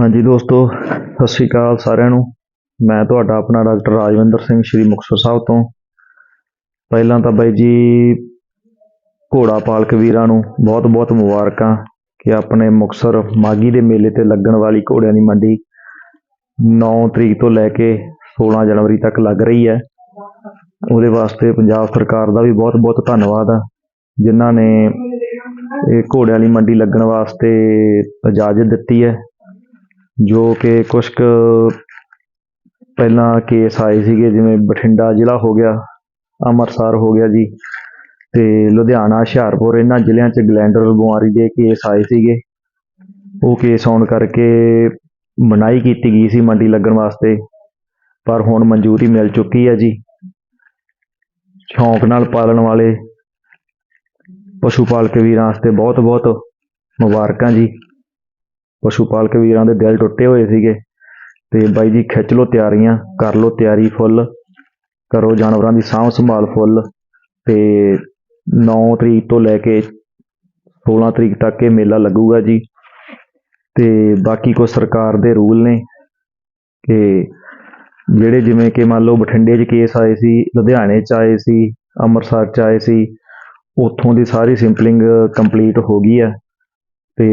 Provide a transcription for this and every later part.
ਹਾਂਜੀ ਦੋਸਤੋ, ਸਤਿ ਸ਼੍ਰੀ ਅਕਾਲ ਸਾਰਿਆਂ ਨੂੰ। ਮੈਂ ਤੁਹਾਡਾ ਆਪਣਾ ਡਾਕਟਰ ਰਾਜਵਿੰਦਰ ਸਿੰਘ, ਸ਼੍ਰੀ ਮੁਕਤਸਰ ਸਾਹਿਬ ਤੋਂ। ਪਹਿਲਾਂ ਤਾਂ ਬਾਈ ਜੀ, ਘੋੜਾ ਪਾਲਕ ਵੀਰਾਂ ਨੂੰ ਬਹੁਤ ਬਹੁਤ ਮੁਬਾਰਕਾਂ ਕਿ ਆਪਣੇ ਮੁਕਤਸਰ ਮਾਗੀ ਦੇ ਮੇਲੇ ਤੇ ਲੱਗਣ ਵਾਲੀ ਘੋੜਿਆਂ ਦੀ ਮੰਡੀ 9 ਤਰੀਕ ਤੋਂ ਲੈ ਕੇ 16 ਜਨਵਰੀ ਤੱਕ ਲੱਗ ਰਹੀ ਹੈ। ਉਹਦੇ ਵਾਸਤੇ ਪੰਜਾਬ ਸਰਕਾਰ ਦਾ ਵੀ ਬਹੁਤ ਬਹੁਤ ਧੰਨਵਾਦ ਆ, ਜਿਨ੍ਹਾਂ ਨੇ ਇਹ ਘੋੜਿਆਂ ਦੀ ਮੰਡੀ ਲੱਗਣ ਵਾਸਤੇ ਇਜਾਜ਼ਤ ਦਿੱਤੀ ਹੈ। ਜੋ ਕਿ ਕੁਛ ਕੁ ਪਹਿਲਾਂ ਕੇਸ ਆਏ ਸੀਗੇ, ਜਿਵੇਂ ਬਠਿੰਡਾ ਜ਼ਿਲ੍ਹਾ ਹੋ ਗਿਆ, ਅੰਮ੍ਰਿਤਸਰ ਹੋ ਗਿਆ ਜੀ ਤੇ ਲੁਧਿਆਣਾ, ਹੁਸ਼ਿਆਰਪੁਰ, ਇਹਨਾਂ ਜ਼ਿਲ੍ਹਿਆਂ 'ਚ ਗਲੈਂਡਰ ਬਿਮਾਰੀ ਦੇ ਕੇਸ ਆਏ ਸੀਗੇ। ਉਹ ਕੇਸ ਆਉਣ ਕਰਕੇ ਮਨਾਹੀ ਕੀਤੀ ਗਈ ਸੀ ਮੰਡੀ ਲੱਗਣ ਵਾਸਤੇ, ਪਰ ਹੁਣ ਮਨਜ਼ੂਰੀ ਮਿਲ ਚੁੱਕੀ ਹੈ ਜੀ। ਸ਼ੌਂਕ ਨਾਲ ਪਾਲਣ ਵਾਲੇ ਪਸ਼ੂ ਪਾਲਕ ਵੀਰਾਂ ਵਾਸਤੇ ਬਹੁਤ ਬਹੁਤ ਮੁਬਾਰਕਾਂ ਜੀ। ਪਸ਼ੂ ਪਾਲਕ ਵੀਰਾਂ ਦੇ ਦਿਲ ਟੁੱਟੇ ਹੋਏ ਸੀਗੇ। ਤੇ ਬਾਈ ਜੀ, ਖਿੱਚ ਲਓ ਤਿਆਰੀਆਂ, ਕਰ ਲਓ ਤਿਆਰੀ ਫੁੱਲ, ਕਰੋ ਜਾਨਵਰਾਂ ਦੀ ਸਾਂਭ ਸੰਭਾਲ ਫੁੱਲ। ਤੇ 9 ਤਰੀਕ ਤੋਂ ਲੈ ਕੇ 16 ਤਰੀਕ ਤੱਕ ਇਹ ਮੇਲਾ ਲੱਗੂਗਾ ਜੀ। ਤੇ ਬਾਕੀ ਕੋ ਸਰਕਾਰ ਦੇ ਰੂਲ ਨੇ ਕਿ ਜਿਹੜੇ ਜਿਵੇਂ ਕਿ ਮੰਨ ਲਓ ਬਠਿੰਡੇ 'ਚ ਕੇਸ ਆਏ ਸੀ, ਲੁਧਿਆਣੇ 'ਚ ਆਏ ਸੀ, ਅੰਮ੍ਰਿਤਸਰ 'ਚ ਆਏ ਸੀ, ਉੱਥੋਂ ਦੀ ਸਾਰੀ ਸਿੰਪਲਿੰਗ ਕੰਪਲੀਟ ਹੋ ਗਈ ਹੈ ਤੇ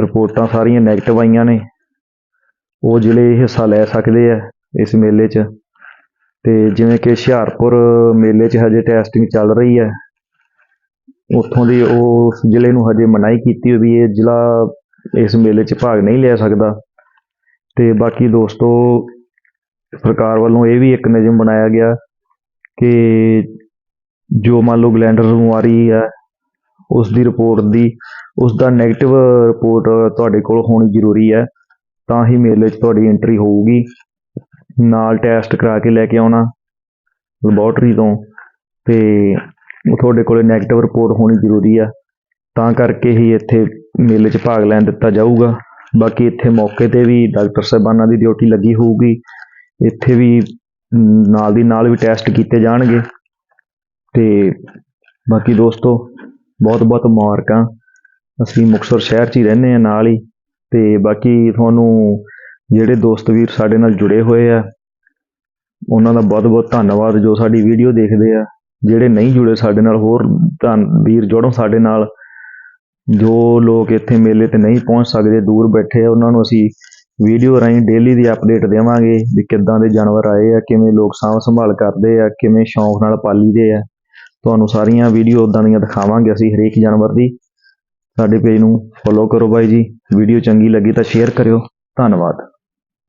ਰਿਪੋਰਟਾਂ ਸਾਰੀਆਂ ਨੈਗੇਟਿਵ ਆਈਆਂ ਨੇ। ਉਹ ਜ਼ਿਲ੍ਹੇ ਹਿੱਸਾ ਲੈ ਸਕਦੇ ਆ ਇਸ ਮੇਲੇ 'ਚ। ਤੇ ਜਿਵੇਂ ਕਿ ਹੁਸ਼ਿਆਰਪੁਰ ਮੇਲੇ 'ਚ ਹਜੇ ਟੈਸਟਿੰਗ ਚੱਲ ਰਹੀ ਹੈ। ਉੱਥੋਂ ਦੀ ਉਹ ਜ਼ਿਲ੍ਹੇ ਨੂੰ ਹਜੇ ਮਨਾਹੀ ਕੀਤੀ ਹੋਈ ਵੀ ਇਹ ਜ਼ਿਲ੍ਹਾ ਇਸ ਮੇਲੇ 'ਚ ਭਾਗ ਨਹੀਂ ਲੈ ਸਕਦਾ। ਤੇ ਬਾਕੀ ਦੋਸਤੋ, ਸਰਕਾਰ ਵੱਲੋਂ ਇਹ ਵੀ ਇੱਕ ਨਿਯਮ ਬਣਾਇਆ ਗਿਆ ਕਿ ਜੋ ਮੰਨ ਲਓ ਗਲੈਂਡਰ ਬਿਮਾਰੀ ਹੈ ਉਸ ਦੀ ਰਿਪੋਰਟ ਦੀ, ਉਸ ਦਾ ਨੈਗੇਟਿਵ ਰਿਪੋਰਟ ਤੁਹਾਡੇ ਕੋਲ ਹੋਣੀ ਜ਼ਰੂਰੀ ਹੈ, ਤਾਂ ਹੀ ਮੇਲੇ 'ਚ ਤੁਹਾਡੀ ਐਂਟਰੀ ਹੋਊਗੀ। ਨਾਲ ਟੈਸਟ ਕਰਾ ਕੇ ਲੈ ਕੇ ਆਉਣਾ ਲੈਬੋਰਟਰੀ ਤੋਂ, ਤੇ ਉਹ ਤੁਹਾਡੇ ਕੋਲੇ ਨੈਗੇਟਿਵ ਰਿਪੋਰਟ ਹੋਣੀ ਜ਼ਰੂਰੀ ਆ ਤਾਂ ਕਰਕੇ ਹੀ ਇੱਥੇ ਮੇਲੇ 'ਚ ਭਾਗ ਲੈਣ ਦਿੱਤਾ ਜਾਊਗਾ। ਬਾਕੀ ਇੱਥੇ ਮੌਕੇ ਤੇ ਵੀ ਡਾਕਟਰ ਸਾਹਿਬਾਨਾਂ ਦੀ ਡਿਊਟੀ ਲੱਗੀ ਹੋਊਗੀ। ਇੱਥੇ ਵੀ ਨਾਲ ਦੀ ਨਾਲ ਵੀ ਟੈਸਟ ਕੀਤੇ ਜਾਣਗੇ। ਤੇ ਬਾਕੀ ਦੋਸਤੋ ਬਹੁਤ ਬਹੁਤ ਮੁਬਾਰਕਾਂ। ਅਸੀਂ ਮੁਕਤਸਰ ਸ਼ਹਿਰ 'ਚ ਹੀ ਰਹਿੰਦੇ ਆ ਨਾਲ ਹੀ। ਤੇ ਬਾਕੀ ਤੁਹਾਨੂੰ ਜਿਹੜੇ ਦੋਸਤ ਵੀਰ ਸਾਡੇ ਨਾਲ ਜੁੜੇ ਹੋਏ ਆ, ਉਹਨਾਂ ਦਾ ਬਹੁਤ ਬਹੁਤ ਧੰਨਵਾਦ ਜੋ ਸਾਡੀ ਵੀਡੀਓ ਦੇਖਦੇ ਆ। ਜਿਹੜੇ ਨਹੀਂ ਜੁੜੇ ਸਾਡੇ ਨਾਲ, ਹੋਰ ਧੰਨ ਵੀਰ ਜੁੜੋ ਸਾਡੇ ਨਾਲ। ਜੋ ਲੋਕ ਇੱਥੇ ਮੇਲੇ ਤੇ ਨਹੀਂ ਪਹੁੰਚ ਸਕਦੇ, ਦੂਰ ਬੈਠੇ ਆ, ਉਹਨਾਂ ਨੂੰ ਅਸੀਂ ਵੀਡੀਓ ਰਾਹੀਂ ਡੇਲੀ ਦੀ ਅਪਡੇਟ ਦੇਵਾਂਗੇ ਵੀ ਕਿੱਦਾਂ ਦੇ ਜਾਨਵਰ ਆਏ ਆ, ਕਿਵੇਂ ਲੋਕ ਸਾਂਭ ਸੰਭਾਲ ਕਰਦੇ ਆ, ਕਿਵੇਂ ਸ਼ੌਂਕ ਨਾਲ ਪਾਲੀਦੇ ਆ। ਤੁਹਾਨੂੰ ਸਾਰੀਆਂ ਵੀਡੀਓ ਉਦਾਂ ਦੀਆਂ ਦਿਖਾਵਾਂਗੇ ਅਸੀਂ ਹਰੇਕ ਜਾਨਵਰ ਦੀ। ਸਾਡੇ ਪੇਜ ਨੂੰ ਫੋਲੋ ਕਰੋ ਬਾਈ ਜੀ। ਵੀਡੀਓ ਚੰਗੀ ਲੱਗੀ ਤਾਂ ਸ਼ੇਅਰ ਕਰਿਓ। ਧੰਨਵਾਦ।